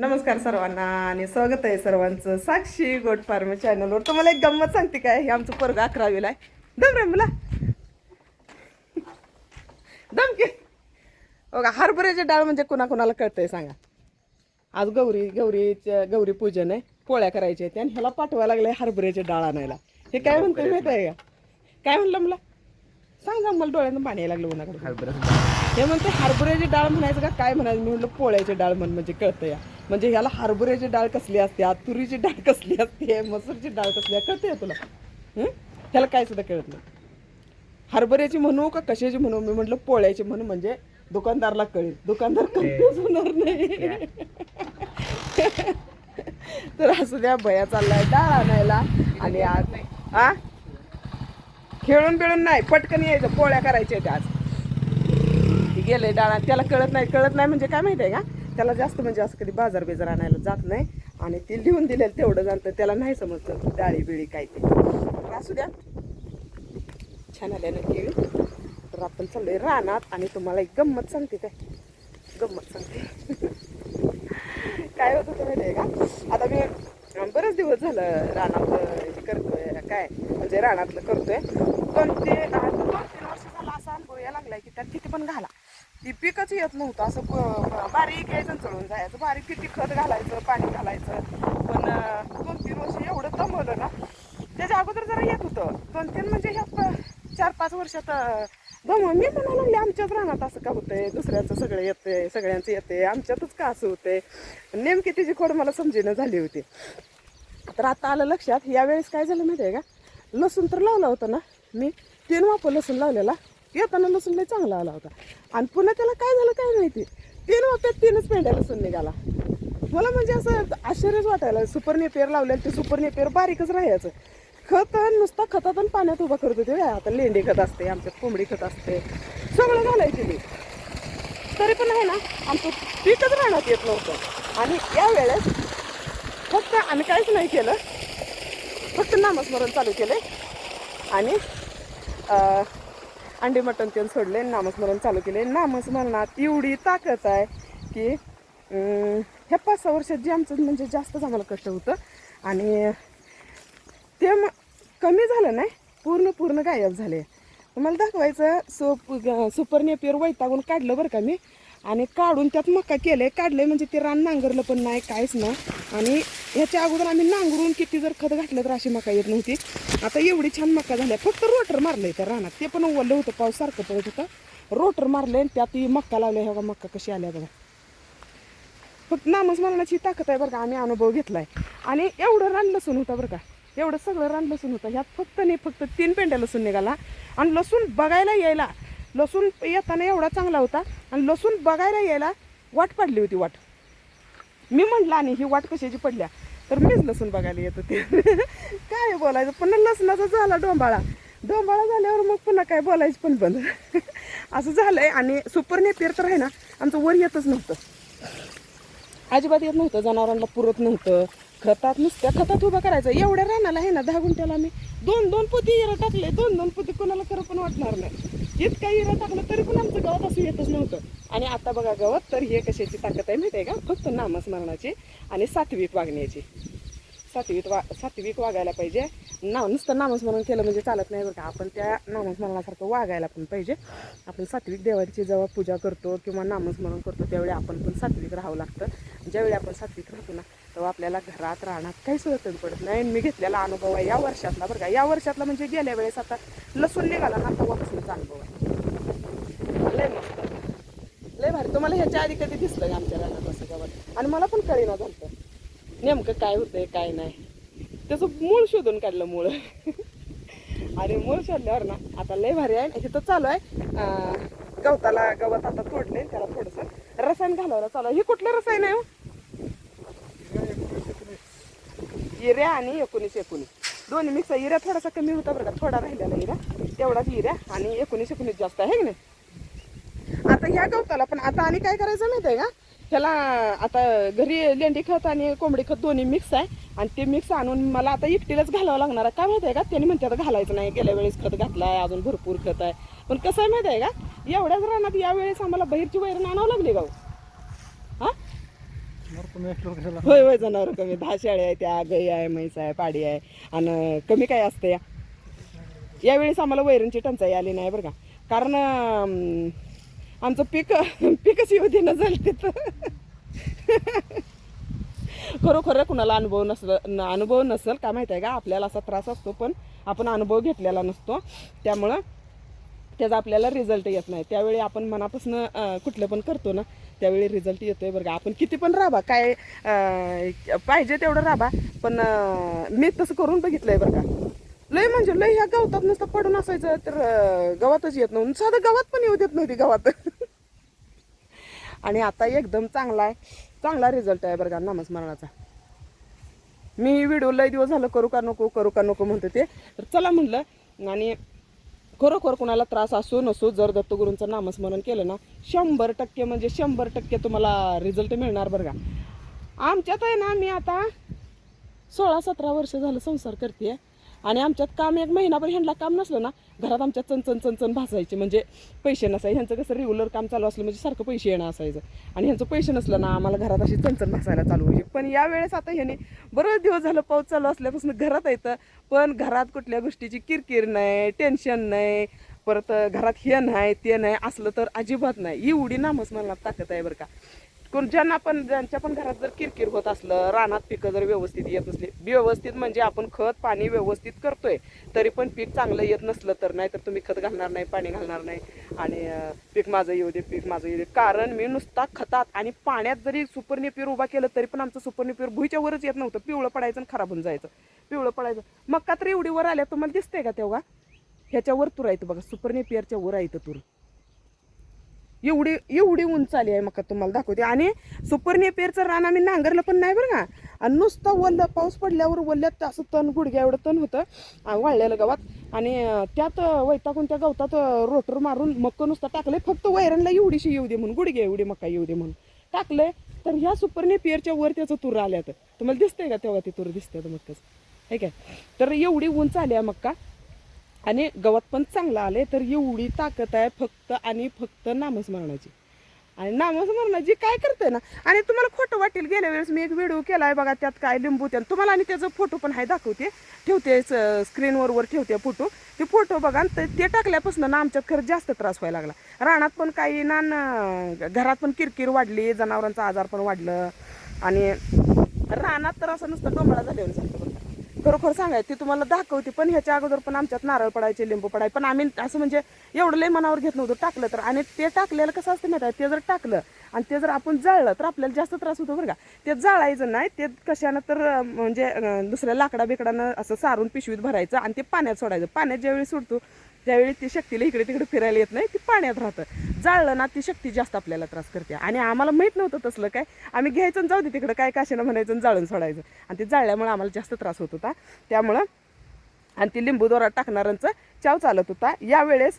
नमस्कार सर्वांना आणि स्वागत आहे सर्वांचं साक्षी गोट फार्म चॅनलवर. तुम्हाला एक गंमत सांगते काय? हे आमचं पोरग अकरावीला आहे. दम रे मुला. दम की. बघा हरभऱ्याची डाळ म्हणजे कुणाकुणाला कळतंय सांगा. आज गौरी गौरीच्या गौरी पूजन आहे. पोळ्या करायच्या आहेत. आणि ह्याला पाठवायला लागलंय हरभऱ्याची डाळ आणायला. हे काय म्हणतोय माहीत आहे का? काय म्हणलं मला? सांगा मला डोळ्यातून पाणी यायला लागलं उन्हाकडे. हे म्हणते हरभऱ्याची डाळ म्हणायचं का? काय म्हणायचं? मी म्हणलं पोळ्याची डाळ म्हण म्हणजे कळतं या म्हणजे ह्याला हरभऱ्याची डाळ कसली असते तुरीची डाळ कसली असते मसूरची डाळ कसली आहे कळते तुला? ह्याला काय सुद्धा कळत नाही. हरभऱ्याची म्हणू का कशाची म्हणू? मी म्हटलं पोळ्याची म्हणू म्हणजे दुकानदारला कळेल. दुकानदार कन्फ्यूज होणार नाही. तर असू द्या भया चाललाय डाळ आणायला आणि आज आ? खेळून बिळून नाही पटकन यायचं पोळ्या करायच्या आज. गेले डाळा त्याला कळत नाही कळत नाही म्हणजे काय माहिती आहे का? त्याला जास्त म्हणजे असं कधी बाजार बेजार आणायला जात नाही. आणि ते लिहून दिलेलं तेवढं जाणतं त्याला नाही समजतं डाळी बिळी काय ते. असू द्या. छान आल्या ना केळी. तर आपण चाललोय रानात आणि तुम्हाला एक गंमत सांगते काय. गंमत सांगते. काय होतं तर माहिती आहे का? आता मी बरंच बरेच दिवस झालं रानात हे करतोय काय म्हणजे रानातलं करतोय. पण ते अं, दोन तीन वर्ष झालं असा अनुभव यायला लागलाय की त्यात किती पण घाला. ती पिकच येत नव्हतं. असं बारीक यायचं चढून जायचं. बारीक किती खत घालायचं पाणी घालायचं. पण दोन तीन वर्ष एवढं तमवलं ना त्याच्या अगोदर जरा येत होतं. दोन तीन म्हणजे ह्या चार पाच वर्षात दम मी म्हणा लागले आमच्याच रानात असं का होतंय? दुसऱ्याचं सगळं येते सगळ्यांचं येते आमच्यातच का असं होतंय? नेमकी तिची खोड मला समजेनं झाली होती. तर आता आलं लक्षात यावेळेस काय झालं माहिती आहे का? लसूण तर लावलं होतं ना मी. तीन वापर लसूण लावलेला. येताना लसूण लय चांगला आला होता. आणि पुन्हा त्याला काय झालं काय माहिती? तीन वाप्यात तीनच पेंड्या लसूण निघाला. मला म्हणजे असं आश्चर्यच वाटायला. सुपर नेपेर लावलेलं ते सुपर नेपेर बारीकच राहायचं. खत नुसता खतात आणि पाण्यात उभा करत होते आता लेंडी खत असते आमच्यात कोंबडी खत असते. सगळं घालायचे ते तरी पण आहे ना आमचं पीकच राहण्यात येत नव्हतं. आणि या वेळेस फक्त आम्ही काहीच नाही केलं. फक्त नामस्मरण चालू केले. आणि अंडी मटण तेल सोडले नामस्मरण चालू केले. नामस्मरणात एवढी ताकद आहे की ह्या पाच सहा वर्षात जे आमचं म्हणजे जास्तच आम्हाला कष्ट होतं आणि ते मग कमी झालं नाही पूर्ण पूर्ण गायब झाले. मला दाखवायचं सोप सुपर नेपियर वैतागून काढलं बरं का मी. आणि काढून त्यात मका केलंय काढलंय म्हणजे ते रान नांगरलं पण नाही काहीच नाही. आणि ह्याच्या अगोदर आम्ही नांगरून किती जर खत घातलं तर अशी मका येत नव्हती. आता एवढी छान मका झाल्या. फक्त रोटर मारलं आहे त्या रानात. ते पण ओवलं होतं. पाऊस सारखं पडत होतं. रोटर मारलं आणि त्यात मक्का लावल्या. ह्या मक्का कशी आल्या बघा. फक्त नामस्मरणाची ताकद आहे बरं का. आम्ही अनुभव घेतलाय. आणि एवढं रान लसूण होतं बरं का. एवढं सगळं रान लसूण होतं. ह्यात फक्त नाही फक्त तीन पेंड्या लसूण निघाला. आणि लसूण बघायला यायला लसूण येताना एवढा चांगला होता. आणि लसूण बघायला यायला वाट पडली होती वाट. मी म्हटलं आणि ही वाट कशाची पडल्या? तर मीच लसूण बघायला येत होते. काय बोलायचं? पुन्हा लसणाचा झाला डोंबाळा. डोंबाळा झाल्यावर मग पुन्हा काय बोलायचं पण बंद. असं झालंय आणि सुपर नेपियर तर आहे ना आमचं वर येतच नव्हतं. अजिबात येत नव्हतं जनावरांना पुरत नव्हतं. खतात नुसत्या खतात उभं करायचं. एवढ्या रानाला आहे ना दहा गुंठ्याला आम्ही दोन दोन पोती टाकले. दोन दोन पोती कोणाला खरं पण वाटणार नाही. इतका हिरा टाकलं तरी पण आमचं गावात असं येतच नव्हतं. आणि आता बघा गावात तर हे कशाची ताकद आहे माहिती आहे का? फक्त नामस्मरणाची आणि सात्विक वागण्याची. सात्विक वा सात्विक वागायला पाहिजे. नाव नुसतं नामस्मरण केलं म्हणजे चालत नाही बरं का. आपण त्या नामस्मरणासारखं वागायला पण पाहिजे. आपण सात्विक देवांची जेव्हा पूजा करतो किंवा नामस्मरण करतो त्यावेळी आपण पण सात्विक राहावं लागतं. ज्यावेळी आपण सात्विक राहतो ना तेव्हा आपल्याला घरात राहण्यात काही सुरक्षण पडत नाही. मी घेतलेला अनुभव आहे या वर्षातला बरं का. या वर्षातला म्हणजे गेल्या वेळेस आता लसूण निघाला ना तेव्हापासूनचा अनुभव आहे. लय मस्त. लय भारी. तुम्हाला ह्याच्या आधी कधी दिसलं का आमच्या रानात असं गावात? आणि मला पण कळेना झालं नेमकं काय होतंय काय नाही. त्याचं मूळ शोधून काढलं मूळ. आणि मूळ शोधल्यावर ना आता लय भारी आहे. तर चालू आहे. गवताला गवत आता तोडले त्याला थोडंसं रसायन घालायला चालू आहे. हे कुठलं रसायन आहे हो? हिऱ्या आणि एकोणीस एकोणीस. दोन्ही मिक्स हिऱ्या थोडासा कमी होता बरं का. थोडा राहिलेला हिऱ्या. तेवढाच हिऱ्या आणि एकोणीस एकोणीस जास्त आहे की नाही? आता ह्या गवताला पण आता आणि काय करायचं माहिती आहे का? ह्याला आता घरी लेंडी खत आणि कोंबडी खत दोन्ही मिक्स आहे. आणि ते मिक्स आणून मला आता एकटीलाच घालावं लागणार आहे. काय माहिती आहे का? त्यांनी म्हणतात घालायचं नाही. गेल्या वेळेस खत घातलं आहे अजून भरपूर खत आहे. पण कसं आहे माहिती आहे का? एवढ्याच रानात यावेळेस आम्हाला बहिरची वैरण आणावं लागली गाऊ हा? होय होय जनावर कमी. दहा शेळ्या आहे त्या गाई आहे म्हैस आहे पाडी आहे. आणि कमी काय असतं या? यावेळेस आम्हाला वैरणची टंचाई आली नाही बरं का. कारण आमचं पीक पीकच येऊ देणं झालं तिथं. खरोखर कुणाला अनुभव नसल न- अनुभव नसेल का माहिती आहे का? आपल्याला असा त्रास असतो पण आपण अनुभव घेतलेला नसतो. त्यामुळं त्याचा आपल्याला रिझल्ट येत नाही. त्यावेळी आपण मनापासून कुठलं पण करतो ना त्यावेळी रिझल्ट आहे बरं का. आपण किती पण राबा काय पाहिजे तेवढं राबा पण मी तसं करून बघितलं आहे बरं का. लय म्हणजे लय ह्या गवतात नुसतं पडून असायचं तर गवतच येत नव्हतं. साधं गवत पण येऊ देत नव्हती गावात. आणि आता एकदम चांगला आहे. चांगला रिझल्ट आहे बरं का नामस्मरणाचा. मी व्हिडिओ लय दिवस झालं करू का नको करू का नको म्हणते ते. तर चला म्हणलं आणि खरोखर कुणाला त्रास असो नसो जर दत्तगुरूंचं नामस्मरण केलं ना शंभर टक्के म्हणजे शंभर टक्के तुम्हाला रिझल्ट मिळणार बरं का. आमच्यात आहे ना मी आता सोळा सतरा वर्ष झालं संसार करते आणि आमच्यात काम एक महिनाभर ह्यांना काम नसलं ना घरात आमच्यात चणचण चणचण भासायचे. म्हणजे पैसे नसायचे. ह्यांचं कसं रेग्युलर काम चालू असलं म्हणजे सारखं पैसे येणं असायचं. आणि ह्यांचं पैसे नसलं ना आम्हाला घरात अशी चणचण भासायला चालू व्हायची. पण यावेळेस आता ह्याने बरेच दिवस झालं पाऊस चालू असल्यापासून घरात येतं पण घरात कुठल्या गोष्टीची किरकिर नाही टेन्शन नाही. परत घरात हे नाही ते नाही असलं तर अजिबात नाही. ही उडी नामच मला ताकद आहे बरं का. कोण ज्यांना पण ज्यांच्या पण घरात जर किरकिर होत असलं रानात पिकं जर व्यवस्थित येत नसली व्यवस्थित म्हणजे आपण खत पाणी व्यवस्थित करतोय तरी पण पीक चांगलं येत नसलं तर नाही तर तुम्ही खत घालणार नाही पाणी घालणार नाही. आणि पीक माझं येऊ दे पीक माझं येऊ दे. कारण मी नुसता खतात आणि पाण्यात जरी सुपर उभा केलं तरी पण आमचं सुपर नेपियर भुईच्या वरच येत नव्हतं. पिवळं पडायचं आणि खराब होऊन जायचं. पिवळं पडायचं. मक्का तर एवढी वर आल्या तुम्हाला दिसतंय का तेव्हा? ह्याच्यावर तुरा येतं बघा सुपर वर आहे तूर. एवढी एवढी उंच आली आहे मका तुम्हाला दाखवते. आणि सुपरनेपेरचं रान आम्ही नांगरलं पण नाही बरं का. आणि नुसतं वल्ल पाऊस पडल्यावर वल्ल्यात असं तण गुडघ्या एवढं तण होतं. वाळलेलं गावात. आणि त्यात वैतागून त्या गवतात रोटर मारून मक्क नुसतं टाकलंय. फक्त वैरणला एवढीशी येऊ दे म्हणून गुडघ्या एवढी मका येऊ दे म्हणून टाकलंय. तर ह्या सुपरनेपियरच्यावर वर त्याचं तूर आल्यात. तुम्हाला दिसतंय का तेव्हा ते तूर दिसतं मक्काच? ठीक आहे तर एवढी उंच आली आहे मक्का. आणि गवत पण चांगलं आले तर एवढी ताकद आहे फक्त आणि फक्त नामस्मरणाची. आणि नामस्मरणाची काय करते ना आणि तुम्हाला खोटं वाटेल गेल्या वेळेस मी एक व्हिडिओ केला आहे बघा त्यात काय लिंबू त्या तुम्हाला आणि त्याचा फोटो पण आहे दाखवते. ठेवते स्क्रीनवर वर ठेवते फोटो ते फोटो बघा आणि ते- ते टाकल्यापासून ना आमच्यात खरं जास्त त्रास व्हायला लागला. रानात पण काही ना घरात पण किरकिर वाढली जनावरांचा आजार पण वाढलं. आणि रानात तर असं नुसतं डोंबळा झाल्यावर सांगतो खरोखर सांगाय ते तुम्हाला दाखवते पण ह्याच्या अगोदर पण आमच्यात नारळ पडायचे लिंबू पडायचे पण आम्ही असं म्हणजे एवढं लय मनावर घेत नव्हतं टाकलं तर. आणि ते टाकलेलं कसं असतं माहिती ते जर टाकलं आणि ते जर आपण जाळलं तर आपल्याला जास्त त्रास होतो बरं का? ते जाळायचं नाही ते कशानं तर म्हणजे दुसऱ्या लाकडा बिकडानं असं सारून पिशवीत भरायचं आणि ते पाण्यात सोडायचं. पाण्यात ज्यावेळी सोडतो त्यावेळी ती शक्तीला इकडे तिकडे फिरायला येत नाही ती पाण्यात राहतं. जाळलं ना ती शक्ती जास्त आपल्याला त्रास करते. आणि आम्हाला माहीत नव्हतं तसलं काय. आम्ही घ्यायचं जाऊ दे तिकडं काय काशीनं म्हणायचं आणि जाळून सोडायचं. आणि ते जाळल्यामुळे आम्हाला जास्त त्रास होत होता. त्यामुळं आणि ती लिंबू दोरा टाकणाऱ्यांचं चाव चालत होता. यावेळेस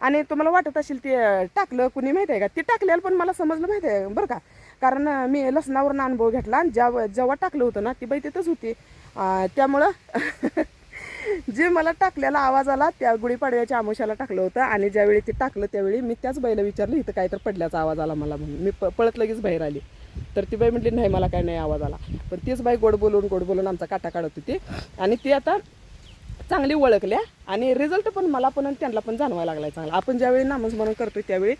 आणि तुम्हाला वाटत असेल ते टाकलं कुणी माहिती आहे का? ते टाकलेलं पण मला समजलं माहिती आहे बरं का? कारण मी लसणावरून अनुभव घेतला आणि ज्या जेव्हा टाकलं होतं ना ती बाई तिथंच होती. त्यामुळं जे मला टाकलेला आवाज आला त्या गुढीपाडव्याच्या आमोशाला टाकलं होतं आणि ज्यावेळी ते टाकलं त्यावेळी मी त्याच बाईला विचारलं इथं काय तर पडल्याचा आवाज आला मला म्हणून. मी प पळत लगेच बाहेर आली. तर ती बाई म्हटली नाही मला काय नाही आवाज आला. पण तीच बाई गोड बोलून गोड बोलून आमचा काटा काढत होती आणि ती आता चांगली ओळखल्या आणि रिझल्ट पण मला पण आणि त्यांना पण जाणवायला लागलाय चांगला. आपण ज्यावेळी नामस्मरण करतो त्यावेळी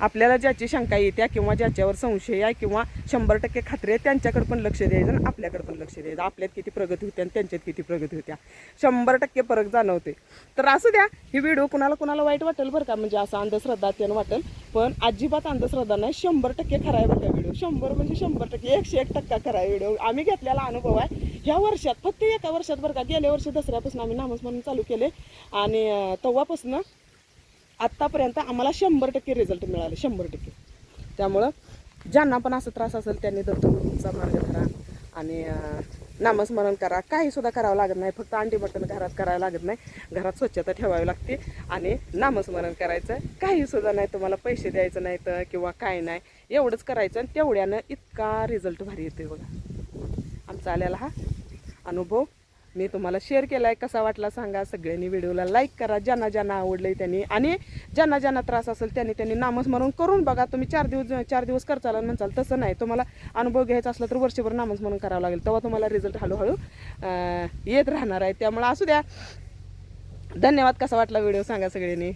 आपल्याला ज्याची शंका येत्या किंवा ज्याच्यावर संशय आहे किंवा शंभर टक्के खात्री आहे त्यांच्याकडे पण लक्ष द्यायचं आणि आपल्याकडे पण लक्ष द्यायचं. आपल्यात किती प्रगती होती आणि त्यांच्यात किती प्रगती होत्या. शंभर टक्के फरक जाणवते तर असू द्या ही व्हिडिओ कुणाला कुणाला वाईट वाटेल बरं का? म्हणजे असं अंधश्रद्धा त्यानं वाटेल. पण अजिबात अंधश्रद्धा नाही. शंभर टक्के खरा आहे बरं का व्हिडिओ शंभर म्हणजे शंभर टक्के. एकशे एक टक्का खरा आहे व्हिडिओ आम्ही घेतलेला अनुभव आहे. ह्या वर्षात फक्त एका वर्षात बरं का गेल्या वर्षी दसऱ्यापासून आम्ही नामस्मरण चालू केले. आणि तेव्हापासून आत्तापर्यंत आम्हाला शंभर टक्के रिझल्ट मिळाले शंभर टक्के. त्यामुळं ज्यांना पण असं त्रास असेल त्यांनी दत्तगुरूंचा मार्ग धरा आणि नामस्मरण करा. काही सुद्धा करावं लागत नाही. फक्त अंडी मटण घरात करायला लागत नाही. घरात स्वच्छता ठेवावी लागते आणि नामस्मरण करायचं. काही सुद्धा नाही तुम्हाला पैसे द्यायचं नाही तर किंवा काय नाही. एवढंच करायचं आणि तेवढ्यानं इतका रिझल्ट भारी येतो बघा. आमचा आलेला हा अनुभव. मी तुम्हाला शेअर केला आहे कसा वाटला सांगा. सगळ्यांनी व्हिडिओला लाईक करा. ज्यांना ज्यांना आवडलं त्यांनी. आणि ज्यांना ज्यांना त्रास असेल त्यांनी त्यांनी नामस्मरण करून बघा. तुम्ही चार दिवस चार दिवस करचाल म्हणचाल तसं नाही. तुम्हाला अनुभव घ्यायचा असला तर वर्षभर नामस्मरण करावं लागेल. तेव्हा तुम्हाला रिझल्ट हळूहळू येत राहणार आहे. त्यामुळे असू द्या. धन्यवाद. कसा वाटला व्हिडिओ सांगा सगळ्यांनी.